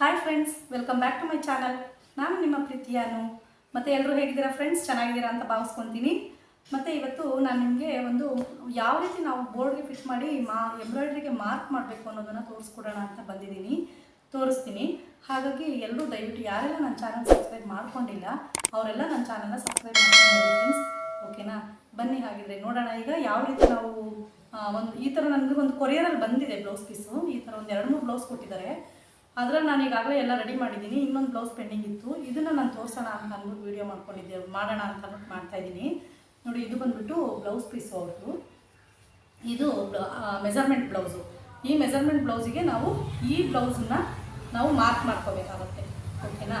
Hi friends welcome back to my channel ನಾನು ನಿಮ್ಮ ಪ್ರೀತಿಯಾನು ಮತ್ತು ಎಲ್ಲರೂ ಹೇಗಿದ್ದೀರಾ ಫ್ರೆಂಡ್ಸ್ ಚೆನ್ನಾಗಿದ್ದೀರಾ ಅಂತ ಭಾವಿಸ್ಕೊತೀನಿ. ಮತ್ತು ಇವತ್ತು ನಾನು ನಿಮಗೆ ಒಂದು ಯಾವ ರೀತಿ ನಾವು ಬೋರ್ಡ್ಗೆ ಫಿಟ್ ಮಾಡಿ ಮಾ ಎಂಬ್ರಾಯ್ಡ್ರಿಗೆ ಮಾರ್ಕ್ ಮಾಡಬೇಕು ಅನ್ನೋದನ್ನು ತೋರಿಸ್ಕೊಡೋಣ ಅಂತ ಬಂದಿದ್ದೀನಿ. ತೋರಿಸ್ತೀನಿ. ಹಾಗಾಗಿ ಎಲ್ಲರೂ ದಯವಿಟ್ಟು ಯಾರೆಲ್ಲ ನನ್ನ ಚಾನಲ್ ಸಬ್ಸ್ಕ್ರೈಬ್ ಮಾಡ್ಕೊಂಡಿಲ್ಲ, ಅವರೆಲ್ಲ ನನ್ನ ಚಾನಲ್ನ ಸಬ್ಸ್ಕ್ರೈಬ್ ಮಾಡ್ಕೊಂಡಿದ್ದೀನಿ ಫ್ರೆಂಡ್ಸ್ ಓಕೆನಾ ಬನ್ನಿ ಹಾಗಿದ್ರೆ ನೋಡೋಣ. ಈಗ ಯಾವ ರೀತಿ ನಾವು ಒಂದು ಈ ಥರ ನನಗೆ ಒಂದು ಕೊರಿಯರಲ್ಲಿ ಬಂದಿದೆ ಬ್ಲೌಸ್ ಪೀಸು ಈ ಥರ ಒಂದು ಎರಡು ಮೂರು ಬ್ಲೌಸ್ ಕೊಟ್ಟಿದ್ದಾರೆ. ಅದ್ರಲ್ಲಿ ನಾನು ಈಗಾಗಲೇ ಎಲ್ಲ ರೆಡಿ ಮಾಡಿದ್ದೀನಿ ಇನ್ನೊಂದು ಬ್ಲೌಸ್ ಪೆಂಡಿಂಗ್ ಇತ್ತು. ಇದನ್ನು ನಾನು ತೋರಿಸೋಣ ಅಂತ ಅಂದ್ಬಿಟ್ಟು ವೀಡಿಯೋ ಮಾಡ್ಕೊಂಡಿದ್ದೆ. ಮಾಡೋಣ ಅಂತ ಅಂದ್ಬಿಟ್ಟು ಮಾಡ್ತಾ ಇದ್ದೀನಿ. ನೋಡಿ, ಇದು ಬಂದ್ಬಿಟ್ಟು ಬ್ಲೌಸ್ ಪೀಸ್ ಅವ್ರದ್ದು ಇದು ಮೆಜರ್ಮೆಂಟ್ ಬ್ಲೌಸು ಈ ಮೆಜರ್ಮೆಂಟ್ ಬ್ಲೌಸಿಗೆ ನಾವು ಈ ಬ್ಲೌಸನ್ನ ನಾವು ಮಾರ್ಕ್ ಮಾಡ್ಕೋಬೇಕಾಗುತ್ತೆ. ಓಕೆನಾ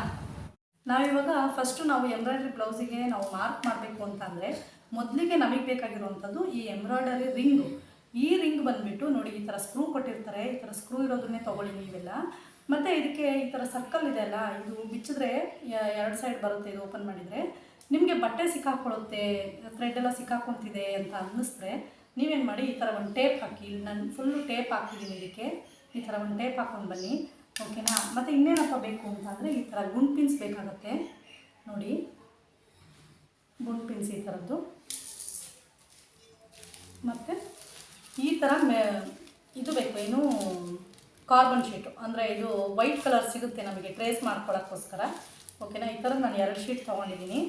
ನಾವಿವಾಗ ಫಸ್ಟು ನಾವು ಎಂಬ್ರಾಯ್ಡ್ರಿ ಬ್ಲೌಸಿಗೆ ನಾವು ಮಾರ್ಕ್ ಮಾಡಬೇಕು ಅಂತಂದರೆ ಮೊದಲಿಗೆ ನಮಗೆ ಬೇಕಾಗಿರುವಂಥದ್ದು ಈ ಎಂಬ್ರಾಯ್ಡರಿ ರಿಂಗು ಈ ರಿಂಗ್ ಬಂದುಬಿಟ್ಟು ನೋಡಿ, ಈ ಥರ ಸ್ಕ್ರೂ ಕೊಟ್ಟಿರ್ತಾರೆ. ಈ ಥರ ಸ್ಕ್ರೂ ಇರೋದನ್ನೇ ತೊಗೊಳ್ಳಿ ನೀವೆಲ್ಲ. ಮತ್ತು ಇದಕ್ಕೆ ಈ ಥರ ಸರ್ಕಲ್ ಇದೆ ಅಲ್ಲ, ಇದು ಬಿಚ್ಚಿದ್ರೆ ಎರಡು ಸೈಡ್ ಬರುತ್ತೆ, ಇದು ಓಪನ್ ಮಾಡಿದರೆ. ನಿಮಗೆ ಬಟ್ಟೆ ಸಿಕ್ಕಾಕೊಳ್ಳುತ್ತೆ ಥ್ರೆಡ್ ಎಲ್ಲ ಸಿಕ್ಕಾಕೊಂತಿದೆ ಅಂತ ಅನ್ನಿಸಿದ್ರೆ ನೀವೇನು ಮಾಡಿ, ಈ ಥರ ಒಂದು ಟೇಪ್ ಹಾಕಿ, ನಾನು ಫುಲ್ಲು ಟೇಪ್ ಹಾಕಿದ್ದೀನಿ ಇದಕ್ಕೆ. ಈ ಥರ ಒಂದು ಟೇಪ್ ಹಾಕೊಂಡು ಬನ್ನಿ ಓಕೆನಾ ಮತ್ತು ಇನ್ನೇನಪ್ಪ ಬೇಕು ಅಂತಂದರೆ ಈ ಥರ ಗುಂಡ್ ಪಿನ್ಸ್ ಬೇಕಾಗುತ್ತೆ. ನೋಡಿ, ಗುಂಡ್ ಪಿನ್ಸ್ ಈ ಥರದ್ದು ಮತ್ತು ಈ ಥರ ಇದು ಬೇಕು, ಏನು ಕಾರ್ಬನ್ ಶೀಟು ಅಂದರೆ ಇದು ವೈಟ್ ಕಲರ್ ಸಿಗುತ್ತೆ ನಮಗೆ ಟ್ರೇಸ್ ಮಾಡ್ಕೊಳ್ಳೋಕ್ಕೋಸ್ಕರ ಓಕೆನಾ ಈ ಥರ ನಾನು ಎರಡು ಶೀಟ್ ತೊಗೊಂಡಿದ್ದೀನಿ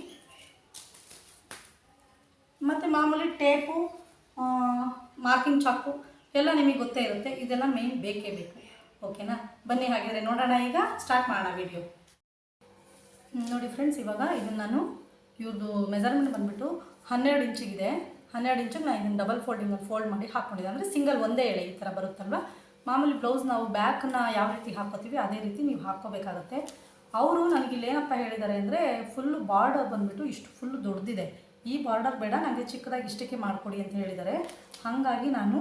ಮತ್ತು ಮಾಮೂಲಿ ಟೇಪು ಮಾರ್ಕಿಂಗ್ ಚಾಕು ಎಲ್ಲ ನಿಮಗೆ ಗೊತ್ತೇ ಇರುತ್ತೆ. ಇದೆಲ್ಲ ಮೇಯ್ನ್ ಬೇಕೇ ಬೇಕು. ಓಕೆನಾ ಬನ್ನಿ ಹಾಗಿದ್ರೆ ನೋಡೋಣ ಈಗ ಸ್ಟಾರ್ಟ್ ಮಾಡೋಣ ವಿಡಿಯೋ ನೋಡಿ ಫ್ರೆಂಡ್ಸ್ ಇವಾಗ ಇದನ್ನು ನಾನು ಇವ್ರದ್ದು ಮೆಜರ್ಮೆಂಟ್ ಬಂದುಬಿಟ್ಟು ಹನ್ನೆರಡು ಇಂಚಿಗಿದೆ. ಹನ್ನೆರಡು ಇಂಚಿಗೆ ನಾನು ಇದನ್ನು ಡಬಲ್ ಫೋಲ್ಡಿಂಗಲ್ಲಿ ಫೋಲ್ಡ್ ಮಾಡಿ ಹಾಕ್ಕೊಂಡಿದ್ದೆ ಅಂದರೆ ಸಿಂಗಲ್ ಒಂದೇ ಎಳೆ ಈ ಥರ ಬರುತ್ತಲ್ವ? ಮಾಮೂಲಿ ಬ್ಲೌಸ್ ನಾವು ಬ್ಯಾಕ್ನ ಯಾವ ರೀತಿ ಹಾಕೋತೀವಿ, ಅದೇ ರೀತಿ ನೀವು ಹಾಕ್ಕೋಬೇಕಾಗತ್ತೆ. ಅವರು ನನಗೆ ಇಲ್ಲೇನಪ್ಪ ಹೇಳಿದ್ದಾರೆ ಅಂದರೆ ಫುಲ್ಲು ಬಾರ್ಡರ್ ಬಂದುಬಿಟ್ಟು ಇಷ್ಟು ಫುಲ್ಲು ದೊಡ್ಡದಿದೆ ಈ ಬಾರ್ಡರ್ ಬೇಡ ನನಗೆ ಚಿಕ್ಕದಾಗಿ ಇಷ್ಟಕ್ಕೆ ಮಾಡಿಕೊಡಿ ಅಂತ ಹೇಳಿದ್ದಾರೆ. ಹಾಗಾಗಿ ನಾನು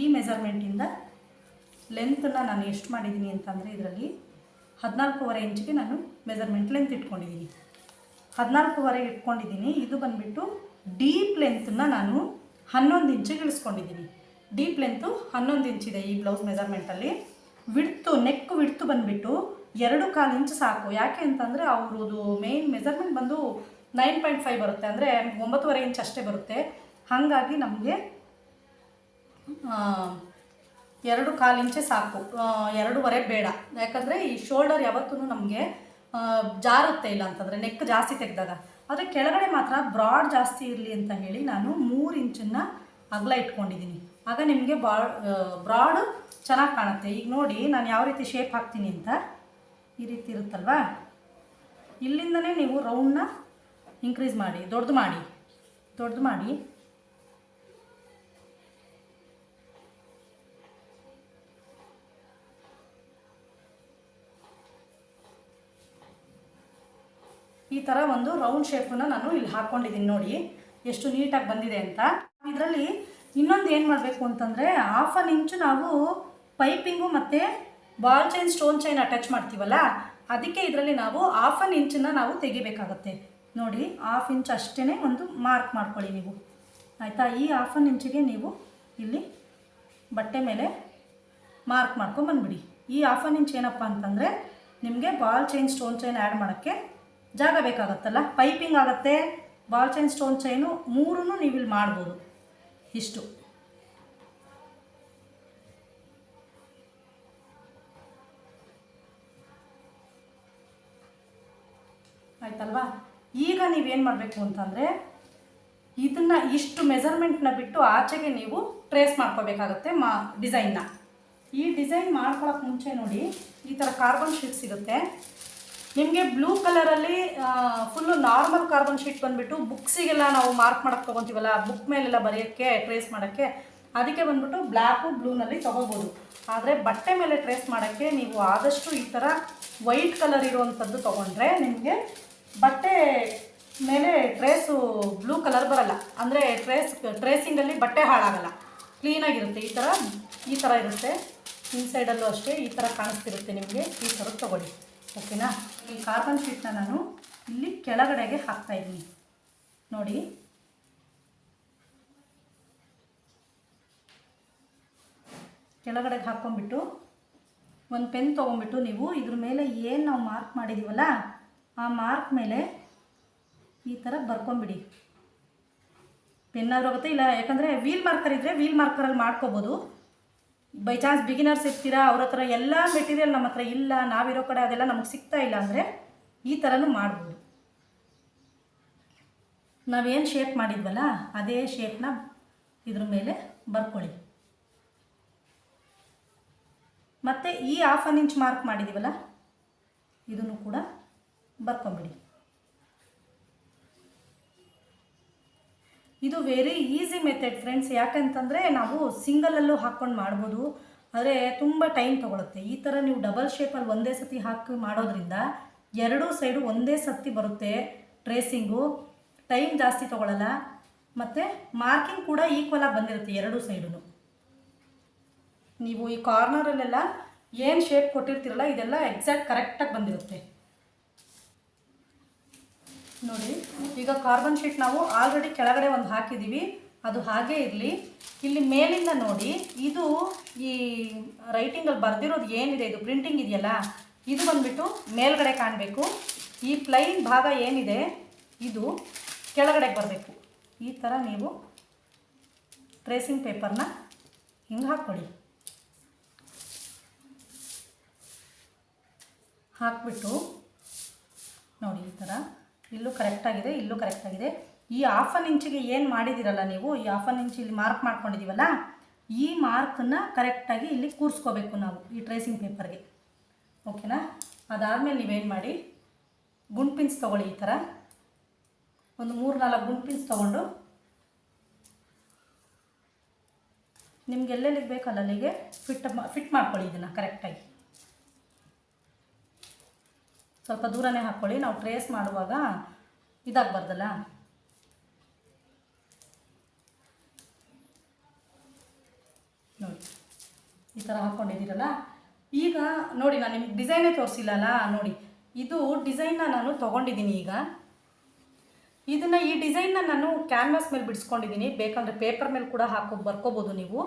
ಈ ಮೆಜರ್ಮೆಂಟಿಂದ ಲೆಂತನ್ನು ನಾನು ಎಷ್ಟು ಮಾಡಿದ್ದೀನಿ ಅಂತಂದರೆ ಇದರಲ್ಲಿ ಹದಿನಾಲ್ಕೂವರೆ ಇಂಚಿಗೆ ನಾನು ಮೆಜರ್ಮೆಂಟ್ ಲೆಂತ್ ಇಟ್ಕೊಂಡಿದ್ದೀನಿ. ಹದಿನಾಲ್ಕೂವರೆ ಇಟ್ಕೊಂಡಿದ್ದೀನಿ, ಇದು ಬಂದುಬಿಟ್ಟು ಡೀಪ್ ಲೆಂತನ್ನ ನಾನು ಹನ್ನೊಂದು ಇಂಚಿಗೆ ಇಳಿಸ್ಕೊಂಡಿದ್ದೀನಿ. ಡೀಪ್ ಲೆಂತು ಹನ್ನೊಂದು ಇಂಚಿದೆ ಈ ಬ್ಲೌಸ್ ಮೆಜರ್ಮೆಂಟಲ್ಲಿ ವಿಡ್ತು ನೆಕ್ ವಿಡ್ತು ಬಂದುಬಿಟ್ಟು ಎರಡು ಕಾಲು ಇಂಚ್ ಸಾಕು. ಯಾಕೆ ಅಂತಂದರೆ ಅವ್ರದ್ದು ಮೇನ್ ಮೆಜರ್ಮೆಂಟ್ ಬಂದು ನೈನ್ ಪಾಯಿಂಟ್ ಫೈವ್ ಬರುತ್ತೆ. ಅಂದರೆ ಒಂಬತ್ತುವರೆ ಇಂಚ್ ಅಷ್ಟೇ ಬರುತ್ತೆ. ಹಾಗಾಗಿ ನಮಗೆ ಎರಡು ಕಾಲು ಇಂಚೆ ಸಾಕು. ಎರಡೂವರೆ ಬೇಡ. ಯಾಕಂದರೆ ಈ ಶೋಲ್ಡರ್ ಯಾವತ್ತೂ ನಮಗೆ ಜಾರುತ್ತೆ ಇಲ್ಲ ಅಂತಂದರೆ ನೆಕ್ ಜಾಸ್ತಿ ತೆಗೆದಾಗ. ಆದರೆ ಕೆಳಗಡೆ ಮಾತ್ರ ಬ್ರಾಡ್ ಜಾಸ್ತಿ ಇರಲಿ ಅಂತ ಹೇಳಿ ನಾನು ಮೂರು ಇಂಚನ್ನು ಅಗಲ ಇಟ್ಕೊಂಡಿದ್ದೀನಿ. ಆಗ ನಿಮಗೆ ಬ್ರಾಡ್ ಚೆನ್ನಾಗಿ ಕಾಣುತ್ತೆ. ಈಗ ನೋಡಿ ನಾನು ಯಾವ ರೀತಿ ಶೇಪ್ ಹಾಕ್ತೀನಿ ಅಂತ. ಈ ರೀತಿ ಇರುತ್ತಲ್ವಾ? ಇಲ್ಲಿಂದನೇ ನೀವು ರೌಂಡ್ನ ಇನ್ಕ್ರೀಸ್ ಮಾಡಿ, ದೊಡ್ಡದು ಮಾಡಿ ದೊಡ್ಡದು ಮಾಡಿ. ಈ ಥರ ಒಂದು ರೌಂಡ್ ಶೇಪನ್ನು ನಾನು ಇಲ್ಲಿ ಹಾಕ್ಕೊಂಡಿದ್ದೀನಿ ನೋಡಿ. ಎಷ್ಟು ನೀಟಾಗಿ ಬಂದಿದೆ ಅಂತ. ಇದರಲ್ಲಿ ಇನ್ನೊಂದು ಏನು ಮಾಡಬೇಕು ಅಂತಂದರೆ ಹಾಫ್ ಅನ್ ಇಂಚು ನಾವು ಪೈಪಿಂಗು ಮತ್ತು ball chain stone chain attach ಮಾಡ್ತೀವಲ್ಲ, ಅದಕ್ಕೆ ಇದರಲ್ಲಿ ನಾವು ಹಾಫ್ ಅನ್ ಇಂಚನ್ನು ನಾವು ತೆಗಿಬೇಕಾಗತ್ತೆ. ನೋಡಿ ಹಾಫ್ ಇಂಚ್ ಅಷ್ಟೇ ಒಂದು ಮಾರ್ಕ್ ಮಾಡ್ಕೊಳ್ಳಿ ನೀವು. ಆಯಿತಾ? ಈ ಹಾಫ್ ಅನ್ ಇಂಚಿಗೆ ನೀವು ಇಲ್ಲಿ ಬಟ್ಟೆ ಮೇಲೆ ಮಾರ್ಕ್ ಮಾಡ್ಕೊಂಬಂದ್ಬಿಡಿ ಈ ಹಾಫ್ ಅನ್ ಇಂಚ್ ಏನಪ್ಪ ಅಂತಂದರೆ ನಿಮಗೆ ball chain stone chain add ಮಾಡೋಕ್ಕೆ ಜಾಗ ಬೇಕಾಗತ್ತಲ್ಲ? ಪೈಪಿಂಗ್ ಆಗುತ್ತೆ ಬಾಲ್ ಚೈನ್ ಸ್ಟೋನ್ ಚೈನು ಮೂರೂ ನೀವು ಇಲ್ಲಿ ಮಾಡ್ಬೋದು. ಇಷ್ಟು. ಆಯ್ತಲ್ವಾ? ಈಗ ನೀವೇನು ಮಾಡಬೇಕು ಅಂತಂದರೆ ಇದನ್ನು ಇಷ್ಟು ಮೆಜರ್ಮೆಂಟ್ನ ಬಿಟ್ಟು ಆಚೆಗೆ ನೀವು ಟ್ರೇಸ್ ಮಾಡ್ಕೋಬೇಕಾಗತ್ತೆ ಮಾ ಡಿಸೈನ್ನ ಈ ಡಿಸೈನ್ ಮಾಡ್ಕೊಳಕ್ಕೆ ಮುಂಚೆ ನೋಡಿ, ಈ ಥರ ಕಾರ್ಬನ್ ಶೀಟ್ ಸಿಗುತ್ತೆ. ನಿಮಗೆ ಬ್ಲೂ ಕಲರಲ್ಲಿ ಫುಲ್ಲು ನಾರ್ಮಲ್ ಕಾರ್ಬನ್ ಶೀಟ್ ಬಂದುಬಿಟ್ಟು ಬುಕ್ಸಿಗೆಲ್ಲ ನಾವು ಮಾರ್ಕ್ ಮಾಡೋಕ್ಕೆ ತೊಗೊತೀವಲ್ಲ ಬುಕ್ ಮೇಲೆಲ್ಲ ಬರೆಯೋಕ್ಕೆ ಟ್ರೇಸ್ ಮಾಡೋಕ್ಕೆ, ಅದಕ್ಕೆ ಬಂದ್ಬಿಟ್ಟು ಬ್ಲ್ಯಾಕು ಬ್ಲೂನಲ್ಲಿ ತೊಗೋಬೋದು. ಆದರೆ ಬಟ್ಟೆ ಮೇಲೆ ಟ್ರೇಸ್ ಮಾಡೋಕ್ಕೆ ನೀವು ಆದಷ್ಟು ಈ ಥರ ವೈಟ್ ಕಲರ್ ಇರುವಂಥದ್ದು ತೊಗೊಂಡ್ರೆ ನಿಮಗೆ ಬಟ್ಟೆ ಮೇಲೆ ಟ್ರೇಸು ಬ್ಲೂ ಕಲರ್ ಬರಲ್ಲ. ಅಂದರೆ ಟ್ರೇಸ್ ಟ್ರೇಸಿಂಗಲ್ಲಿ ಬಟ್ಟೆ ಹಾಳಾಗಲ್ಲ. ಕ್ಲೀನಾಗಿರುತ್ತೆ ಈ ಥರ ಈ ಥರ ಇರುತ್ತೆ. ಇನ್ಸೈಡಲ್ಲೂ ಅಷ್ಟೇ ಈ ಥರ ಕಾಣಿಸ್ತಿರುತ್ತೆ ನಿಮಗೆ. ಈ ಥರ ತೊಗೊಳ್ಳಿ. ಓಕೆನಾ? ಈ ಕಾರ್ಬನ್ ಶೀಟ್ನ ನಾನು ಇಲ್ಲಿ ಕೆಳಗಡೆಗೆ ಹಾಕ್ತಾ ಇದ್ದೀನಿ. ನೋಡಿ. ಕೆಳಗಡೆಗೆ ಹಾಕ್ಕೊಂಡ್ಬಿಟ್ಟು ಒಂದು ಪೆನ್ ತೊಗೊಂಬಿಟ್ಟು ನೀವು ಇದ್ರ ಮೇಲೆ ಏನು ನಾವು ಮಾರ್ಕ್ ಮಾಡಿದ್ದೀವಲ್ಲ ಆ ಮಾರ್ಕ್ ಮೇಲೆ ಈ ಥರ ಬರ್ಕೊಂಬಿಡಿ ಪೆನ್ನಾದ್ರೂ ಆಗುತ್ತೆ, ಇಲ್ಲ ಯಾಕಂದರೆ ವೀಲ್ ಮಾರ್ಕರ್ ಇದ್ದರೆ ವೀಲ್ ಮಾರ್ಕರಲ್ಲಿ ಮಾಡ್ಕೋಬೋದು. ಬೈ ಚಾನ್ಸ್ ಬಿಗಿನರ್ಸ್ ಇರ್ತೀರಾ ಅವ್ರ ಹತ್ರ ಎಲ್ಲ ಮೆಟೀರಿಯಲ್ ನಮ್ಮ ಹತ್ರ ಇಲ್ಲ, ನಾವಿರೋ ಕಡೆ ಅದೆಲ್ಲ ನಮಗೆ ಸಿಗ್ತಾ ಇಲ್ಲ ಅಂದರೆ ಈ ಥರನೂ ಮಾಡ್ಬೋದು. ನಾವೇನು ಶೇಪ್ ಮಾಡಿದ್ವಲ್ಲ, ಅದೇ ಶೇಪ್ನ ಇದ್ರ ಮೇಲೆ ಬರ್ಕೊಳ್ಳಿ. ಮತ್ತು ಈ ಹಾಫ್ ಅನ್ ಇಂಚ್ ಮಾರ್ಕ್ ಮಾಡಿದ್ದೀವಲ್ಲ ಇದನ್ನು ಕೂಡ ಬರ್ಕೊಂಬಿಡಿ. ಇದು ವೆರಿ ಈಸಿ ಮೆಥಡ್ ಫ್ರೆಂಡ್ಸ್ ಯಾಕಂತಂದರೆ ನಾವು ಸಿಂಗಲಲ್ಲೂ ಹಾಕ್ಕೊಂಡು ಮಾಡ್ಬೋದು. ಆದರೆ ತುಂಬ ಟೈಮ್ ತೊಗೊಳುತ್ತೆ. ಈ ಥರ ನೀವು ಡಬಲ್ ಶೇಪಲ್ಲಿ ಒಂದೇ ಸತಿ ಹಾಕಿ ಮಾಡೋದ್ರಿಂದ ಎರಡೂ ಸೈಡು ಒಂದೇ ಸತಿ ಬರುತ್ತೆ ಟ್ರೇಸಿಂಗು ಟೈಮ್ ಜಾಸ್ತಿ ತೊಗೊಳಲ್ಲ. ಮತ್ತು ಮಾರ್ಕಿಂಗ್ ಕೂಡ ಈಕ್ವಲಾಗಿ ಬಂದಿರುತ್ತೆ ಎರಡೂ ಸೈಡು ನೀವು ಈ ಕಾರ್ನರಲ್ಲೆಲ್ಲ ಏನು ಶೇಪ್ ಕೊಟ್ಟಿರ್ತೀರಲ್ಲ, ಇದೆಲ್ಲ ಎಕ್ಸಾಕ್ಟ್ ಕರೆಕ್ಟಾಗಿ ಬಂದಿರುತ್ತೆ. ನೋಡಿ, ಈಗ ಕಾರ್ಬನ್ ಶೀಟ್ ನಾವು ಆಲ್ರೆಡಿ ಕೆಳಗಡೆ ಒಂದು ಹಾಕಿದ್ದೀವಿ ಅದು ಹಾಗೇ ಇರಲಿ. ಇಲ್ಲಿ ಮೇಲಿಂದ ನೋಡಿ, ಇದು ಈ ರೈಟಿಂಗಲ್ಲಿ ಬರೆದಿರೋದು ಏನಿದೆ? ಇದು ಪ್ರಿಂಟಿಂಗ್ ಇದೆಯಲ್ಲ? ಇದು ಬಂದುಬಿಟ್ಟು ಮೇಲ್ಗಡೆ ಕಾಣಬೇಕು. ಈ ಪ್ಲೈನ್ ಭಾಗ ಏನಿದೆ? ಇದು ಕೆಳಗಡೆಗೆ ಬರಬೇಕು. ಈ ಥರ ನೀವು ಟ್ರೇಸಿಂಗ್ ಪೇಪರ್ನ ಹಿಂಗೆ ಹಾಕ್ಕೊಡಿ. ಹಾಕ್ಬಿಟ್ಟು ನೋಡಿ ಈ ಥರ ಇಲ್ಲೂ ಕರೆಕ್ಟಾಗಿದೆ ಇಲ್ಲೂ ಕರೆಕ್ಟಾಗಿದೆ ಈ ಹಾಫ್ ಅನ್ ಇಂಚಿಗೆ ಏನು ಮಾಡಿದ್ದೀರಲ್ಲ ನೀವು? ಈ ಹಾಫ್ ಅನ್ ಇಂಚ್ ಇಲ್ಲಿ ಮಾರ್ಕ್ ಮಾಡ್ಕೊಂಡಿದ್ದೀವಲ್ಲ? ಈ ಮಾರ್ಕನ್ನ ಕರೆಕ್ಟಾಗಿ ಇಲ್ಲಿ ಕೂರಿಸ್ಕೋಬೇಕು ನಾವು ಈ ಟ್ರೇಸಿಂಗ್ ಪೇಪರ್ಗೆ ಓಕೆನಾ ಅದಾದಮೇಲೆ ನೀವೇನು ಮಾಡಿ? ಗುಂಡ್ ಪಿನ್ಸ್ ತೊಗೊಳ್ಳಿ ಈ ಥರ ಒಂದು ಮೂರು ನಾಲ್ಕು ಗುಂಡ್ ಪಿನ್ಸ್ ತೊಗೊಂಡು ನಿಮ್ಗೆ ಎಲ್ಲೆಲ್ಲಿಗೆ ಬೇಕಲ್ಲ ಅಲ್ಲಿಗೆ? ಫಿಟ್ ಫಿಟ್ ಮಾಡ್ಕೊಳ್ಳಿ ಇದನ್ನು ಕರೆಕ್ಟಾಗಿ ಸ್ವಲ್ಪ ದೂರನೇ ಹಾಕ್ಕೊಳ್ಳಿ ನಾವು ಟ್ರೇಸ್ ಮಾಡುವಾಗ ಇದಾಗಬಾರ್ದಲ್ಲ? ನೋಡಿ, ಈ ಥರ ಹಾಕ್ಕೊಂಡಿದ್ದೀರಲ್ಲ ಈಗ ನೋಡಿ, ನಾನು ನಿಮ್ಗೆ ಡಿಸೈನೇ ತೋರಿಸಿಲ್ಲಲ್ಲ? ನೋಡಿ, ಇದು ಡಿಸೈನ್ನ ನಾನು ತೊಗೊಂಡಿದ್ದೀನಿ ಈಗ. ಇದನ್ನು ಈ ಡಿಸೈನ್ನ ನಾನು ಕ್ಯಾನ್ವಾಸ್ ಮೇಲೆ ಬಿಡಿಸ್ಕೊಂಡಿದ್ದೀನಿ. ಬೇಕಂದರೆ ಪೇಪರ್ ಮೇಲೆ ಕೂಡ ಹಾಕೋ, ಬರ್ಕೋಬೋದು ನೀವು.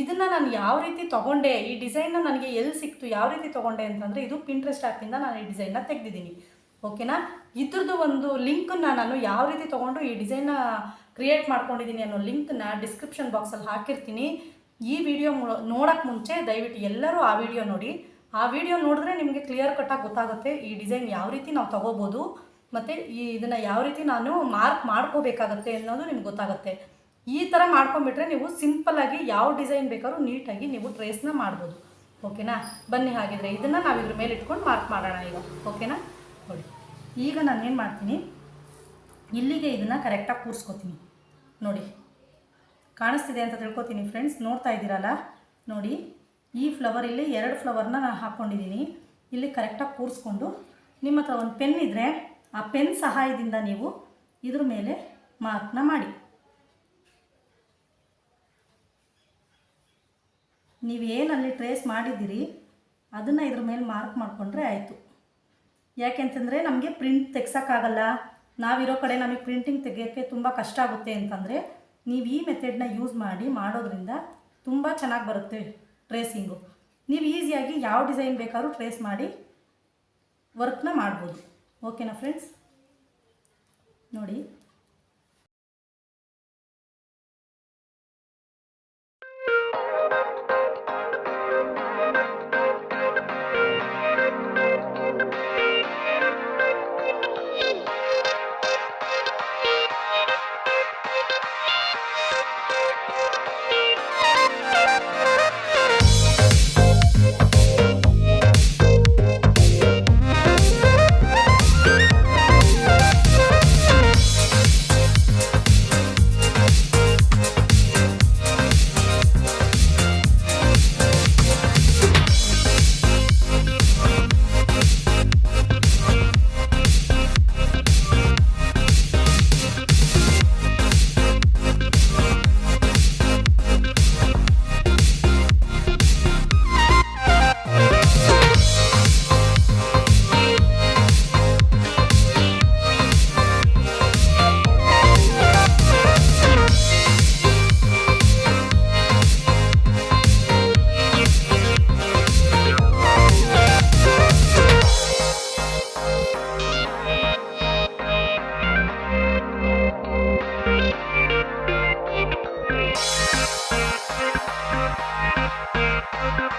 ಇದನ್ನು ನಾನು ಯಾವ ರೀತಿ ತೊಗೊಂಡೆ, ಈ ಡಿಸೈನ್ನ ನನಗೆ ಎಲ್ಲಿ ಸಿಕ್ತು, ಯಾವ ರೀತಿ ತೊಗೊಂಡೆ ಅಂತಂದರೆ ಇದು ಪಿಂಟ್ರೆಸ್ಟ್ ಆ್ಯಪಿಂದ ನಾನು ಈ ಡಿಸೈನ್ನ ತೆಗೆದಿದ್ದೀನಿ. ಓಕೆನಾ? ಇದ್ರದ್ದು ಒಂದು ಲಿಂಕನ್ನು ನಾನು ಯಾವ ರೀತಿ ತೊಗೊಂಡು ಈ ಡಿಸೈನ್ನ ಕ್ರಿಯೇಟ್ ಮಾಡ್ಕೊಂಡಿದ್ದೀನಿ ಅನ್ನೋ ಲಿಂಕ್ನ ಡಿಸ್ಕ್ರಿಪ್ಷನ್ ಬಾಕ್ಸಲ್ಲಿ ಹಾಕಿರ್ತೀನಿ. ಈ ವಿಡಿಯೋ ನೋಡೋಕ್ಕೆ ಮುಂಚೆ ದಯವಿಟ್ಟು ಎಲ್ಲರೂ ಆ ವಿಡಿಯೋ ನೋಡಿ. ಆ ವಿಡಿಯೋ ನೋಡಿದ್ರೆ ನಿಮಗೆ ಕ್ಲಿಯರ್ ಕಟ್ಟಾಗಿ ಗೊತ್ತಾಗುತ್ತೆ ಈ ಡಿಸೈನ್ ಯಾವ ರೀತಿ ನಾವು ತೊಗೋಬೋದು, ಮತ್ತು ಈ ಇದನ್ನು ಯಾವ ರೀತಿ ನಾನು ಮಾರ್ಕ್ ಮಾಡ್ಕೋಬೇಕಾಗತ್ತೆ ಅನ್ನೋದು ನಿಮ್ಗೆ ಗೊತ್ತಾಗುತ್ತೆ. ಈ ಥರ ಮಾಡ್ಕೊಂಬಿಟ್ರೆ ನೀವು ಸಿಂಪಲ್ಲಾಗಿ ಯಾವ ಡಿಸೈನ್ ಬೇಕಾದ್ರೂ ನೀಟಾಗಿ ನೀವು ಟ್ರೇಸ್ನ ಮಾಡ್ಬೋದು. ಓಕೆನಾ ಬನ್ನಿ ಹಾಗಿದ್ರೆ ಇದನ್ನು ನಾವು ಇದ್ರ ಮೇಲೆ ಇಟ್ಕೊಂಡು ಮಾರ್ಕ್ ಮಾಡೋಣ ಈಗ. ಓಕೆನಾ ನೋಡಿ. ಈಗ ನಾನು ಏನು ಮಾಡ್ತೀನಿ? ಇಲ್ಲಿಗೆ ಇದನ್ನು ಕರೆಕ್ಟಾಗಿ ಕೂರಿಸ್ಕೊತೀನಿ. ನೋಡಿ. ಕಾಣಿಸ್ತಿದೆ ಅಂತ ತಿಳ್ಕೊತೀನಿ ಫ್ರೆಂಡ್ಸ್ ನೋಡ್ತಾ ಇದ್ದೀರಲ್ಲ? ನೋಡಿ. ಈ ಫ್ಲವರ್ ಇಲ್ಲಿ ಎರಡು ಫ್ಲವರ್ನ ನಾನು ಹಾಕ್ಕೊಂಡಿದ್ದೀನಿ ಇಲ್ಲಿ ಕರೆಕ್ಟಾಗಿ ಕೂರಿಸ್ಕೊಂಡು ನಿಮ್ಮ ಹತ್ರ ಒಂದು ಪೆನ್ ಇದ್ದರೆ ಆ ಪೆನ್ ಸಹಾಯದಿಂದ ನೀವು ಇದ್ರ ಮೇಲೆ ಮಾರ್ಕ್ನ ಮಾಡಿ. ನೀವೇನಲ್ಲಿ ಟ್ರೇಸ್ ಮಾಡಿದ್ದೀರಿ, ಅದನ್ನು ಇದ್ರ ಮೇಲೆ ಮಾರ್ಕ್ ಮಾಡಿಕೊಂಡ್ರೆ ಆಯಿತು. ಯಾಕೆಂತಂದರೆ ನಮಗೆ ಪ್ರಿಂಟ್ ತೆಗ್ಸೋಕ್ಕಾಗಲ್ಲ. ನಾವಿರೋ ಕಡೆ ನಮಗೆ ಪ್ರಿಂಟಿಂಗ್ ತೆಗಿಯೋಕ್ಕೆ ತುಂಬ ಕಷ್ಟ ಆಗುತ್ತೆ ಅಂತಂದರೆ ನೀವು ಈ ಮೆಥಡ್ನ ಯೂಸ್ ಮಾಡಿ ಮಾಡೋದ್ರಿಂದ ತುಂಬ ಚೆನ್ನಾಗಿ ಬರುತ್ತೆ ಟ್ರೇಸಿಂಗು ನೀವು ಈಸಿಯಾಗಿ ಯಾವ ಡಿಸೈನ್ ಬೇಕಾದ್ರೂ ಟ್ರೇಸ್ ಮಾಡಿ ವರ್ಕ್ನ ಮಾಡ್ಬೋದು. ಓಕೆನಾ ಫ್ರೆಂಡ್ಸ್ ನೋಡಿ. ನೋಡಿ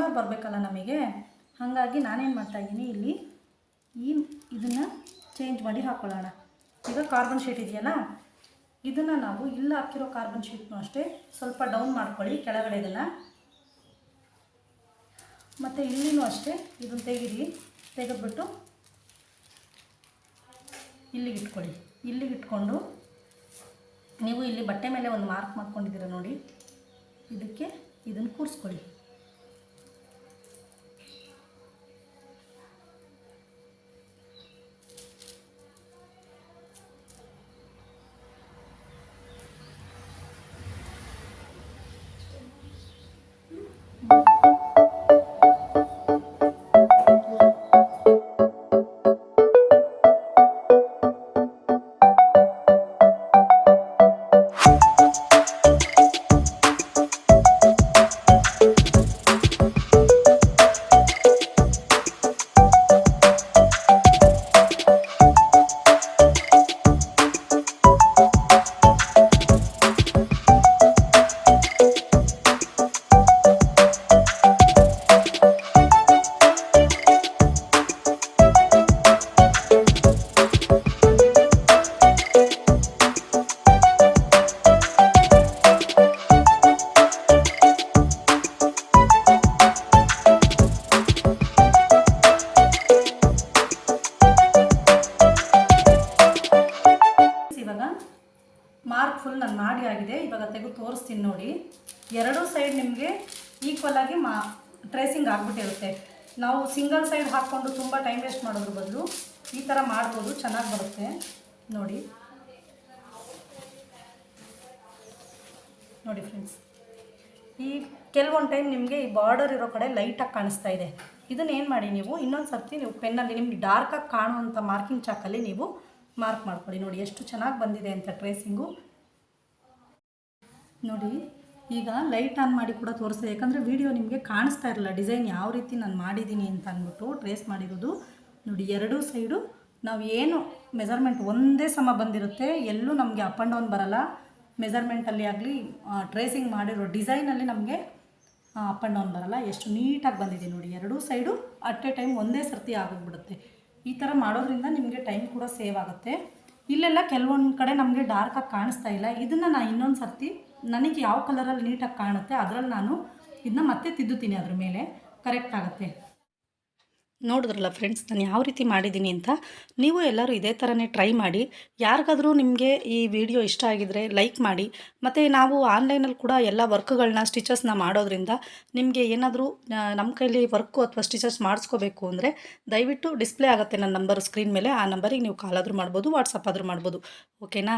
ಕಾರ್ನರ್ ಬರಬೇಕಲ್ಲ ನಮಗೆ. ಹಾಗಾಗಿ ನಾನೇನು ಮಾಡ್ತಾಯಿದ್ದೀನಿ ಇಲ್ಲಿ ಈ ಇದನ್ನು ಚೇಂಜ್ ಮಾಡಿ ಹಾಕ್ಕೊಳ್ಳೋಣ ಈಗ ಕಾರ್ಬನ್ ಶೀಟ್ ಇದೆಯಲ್ಲ? ಇದನ್ನು ನಾವು ಇಲ್ಲ ಹಾಕಿರೋ ಕಾರ್ಬನ್ ಶೀಟ್ನು ಅಷ್ಟೇ ಸ್ವಲ್ಪ ಡೌನ್ ಮಾಡ್ಕೊಳ್ಳಿ ಕೆಳಗಡೆ ಇದನ್ನು. ಮತ್ತು ಇಲ್ಲಿನೂ ಅಷ್ಟೇ ಇದನ್ನು ತೆಗೀರಿ. ತೆಗೆದ್ಬಿಟ್ಟು ಇಲ್ಲಿಗೆ ಇಟ್ಕೊಳ್ಳಿ. ಇಲ್ಲಿಗೆ ಇಟ್ಕೊಂಡು ನೀವು ಇಲ್ಲಿ ಬಟ್ಟೆ ಮೇಲೆ ಒಂದು ಮಾರ್ಕ್ ಮಾಡ್ಕೊಂಡಿದ್ದೀರ ನೋಡಿ. ಇದಕ್ಕೆ ಇದನ್ನು ಕೂರಿಸ್ಕೊಳ್ಳಿ. ಟ್ರೇಸಿಂಗ್ ಆಗಿಬಿಟ್ಟಿರುತ್ತೆ. ನಾವು ಸಿಂಗಲ್ ಸೈಡ್ ಹಾಕ್ಕೊಂಡು ತುಂಬ ಟೈಮ್ ವೇಸ್ಟ್ ಮಾಡೋದ್ರ ಬದಲು ಈ ಥರ ಮಾಡ್ಬೋದು, ಚೆನ್ನಾಗಿ ಬರುತ್ತೆ. ನೋಡಿ. ನೋಡಿ ಫ್ರೆಂಡ್ಸ್ ಈ ಕೆಲವೊಂದು ಟೈಮ್ ನಿಮಗೆ ಈ ಬಾರ್ಡರ್ ಇರೋ ಕಡೆ ಲೈಟಾಗಿ ಕಾಣಿಸ್ತಾ ಇದೆ. ಇದನ್ನ ಏನು ಮಾಡಿ ನೀವು, ಇನ್ನೊಂದು ಸರ್ತಿ ನೀವು ಪೆನ್ನಲ್ಲಿ ನಿಮಗೆ ಡಾರ್ಕಾಗಿ ಕಾಣುವಂಥ ಮಾರ್ಕಿಂಗ್ ಚಾಕಲ್ಲಿ ನೀವು ಮಾರ್ಕ್ ಮಾಡ್ಕೊಳ್ಳಿ. ನೋಡಿ, ಎಷ್ಟು ಚೆನ್ನಾಗಿ ಬಂದಿದೆ ಅಂತ ಟ್ರೇಸಿಂಗು ನೋಡಿ. ಈಗ ಲೈಟ್ ಆನ್ ಮಾಡಿ ಕೂಡ ತೋರಿಸಿದೆ. ಯಾಕಂದರೆ ವಿಡಿಯೋ ನಿಮಗೆ ಕಾಣಿಸ್ತಾ ಇರಲ್ಲ ಡಿಸೈನ್ ಯಾವ ರೀತಿ ನಾನು ಮಾಡಿದ್ದೀನಿ ಅಂತ ಅಂದ್ಬಿಟ್ಟು ಟ್ರೇಸ್ ಮಾಡಿರೋದು. ನೋಡಿ, ಎರಡೂ ಸೈಡು ನಾವು ಏನು ಮೆಜರ್ಮೆಂಟ್ ಒಂದೇ ಸಮ ಬಂದಿರುತ್ತೆ, ಎಲ್ಲೂ ನಮಗೆ ಅಪ್ ಆ್ಯಂಡ್ ಡೌನ್ ಬರಲ್ಲ. ಮೆಜರ್ಮೆಂಟಲ್ಲಿ ಆಗಲಿ ಟ್ರೇಸಿಂಗ್ ಮಾಡಿರೋ ಡಿಸೈನಲ್ಲಿ ನಮಗೆ ಅಪ್ ಆ್ಯಂಡ್ ಡೌನ್ ಬರಲ್ಲ. ಎಷ್ಟು ನೀಟಾಗಿ ಬಂದಿದೆ ನೋಡಿ, ಎರಡೂ ಸೈಡು ಅಟ್ ಎ ಟೈಮ್ ಒಂದೇ ಸರ್ತಿ ಆಗೋಗ್ಬಿಡುತ್ತೆ. ಈ ಥರ ಮಾಡೋದ್ರಿಂದ ನಿಮಗೆ ಟೈಮ್ ಕೂಡ ಸೇವ್ ಆಗುತ್ತೆ. ಇಲ್ಲೆಲ್ಲ ಕೆಲವೊಂದು ಕಡೆ ನಮಗೆ ಡಾರ್ಕಾಗಿ ಕಾಣಿಸ್ತಾ ಇಲ್ಲ. ಇದನ್ನು ನಾನು ಇನ್ನೊಂದು ಸರ್ತಿ ನನಗೆ ಯಾವ ಕಲರಲ್ಲಿ ನೀಟಾಗಿ ಕಾಣುತ್ತೆ ಅದರಲ್ಲಿ ನಾನು ಇದನ್ನ ಮತ್ತೆ ತಿದ್ದುತ್ತೀನಿ ಅದ್ರ ಮೇಲೆ. ಕರೆಕ್ಟ್ ಆಗುತ್ತೆ. ನೋಡಿದ್ರಲ್ಲ ಫ್ರೆಂಡ್ಸ್ ನಾನು ಯಾವ ರೀತಿ ಮಾಡಿದ್ದೀನಿ ಅಂತ? ನೀವು ಎಲ್ಲರೂ ಇದೇ ಥರನೇ ಟ್ರೈ ಮಾಡಿ. ಯಾರಿಗಾದರೂ ನಿಮಗೆ ಈ ವಿಡಿಯೋ ಇಷ್ಟ ಆಗಿದರೆ ಲೈಕ್ ಮಾಡಿ. ಮತ್ತು ನಾವು ಆನ್ಲೈನಲ್ಲಿ ಕೂಡ ಎಲ್ಲ ವರ್ಕ್ಗಳನ್ನ ಸ್ಟಿಚಸ್ನ ಮಾಡೋದ್ರಿಂದ ನಿಮಗೆ ಏನಾದರೂ ನಮ್ಮ ಕೈಲಿ ವರ್ಕು ಅಥವಾ ಸ್ಟಿಚಸ್ ಮಾಡಿಸ್ಕೋಬೇಕು ಅಂದರೆ ದಯವಿಟ್ಟು ಡಿಸ್ಪ್ಲೇ ಆಗುತ್ತೆ ನನ್ನ ನಂಬರ್ ಸ್ಕ್ರೀನ್ ಮೇಲೆ. ಆ ನಂಬರಿಗೆ ನೀವು ಕಾಲಾದರೂ ಮಾಡ್ಬೋದು ವಾಟ್ಸಪ್ ಆದರೂ ಮಾಡ್ಬೋದು. ಓಕೆನಾ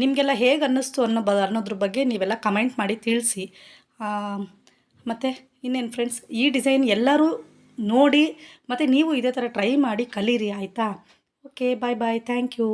ನಿಮಗೆಲ್ಲ ಹೇಗೆ ಅನ್ನಿಸ್ತು ಅನ್ನೋ ಬ, ಅನ್ನೋದ್ರ ಬಗ್ಗೆ ನೀವೆಲ್ಲ ಕಮೆಂಟ್ ಮಾಡಿ ತಿಳಿಸಿ. ಮತ್ತು ಇನ್ನೇನು ಫ್ರೆಂಡ್ಸ್ ಈ ಡಿಸೈನ್ ಎಲ್ಲರೂ ನೋಡಿ, ಮತ್ತು ನೀವು ಇದೇ ಥರ ಟ್ರೈ ಮಾಡಿ ಕಲೀರಿ, ಆಯಿತಾ? Okay bye bye thank you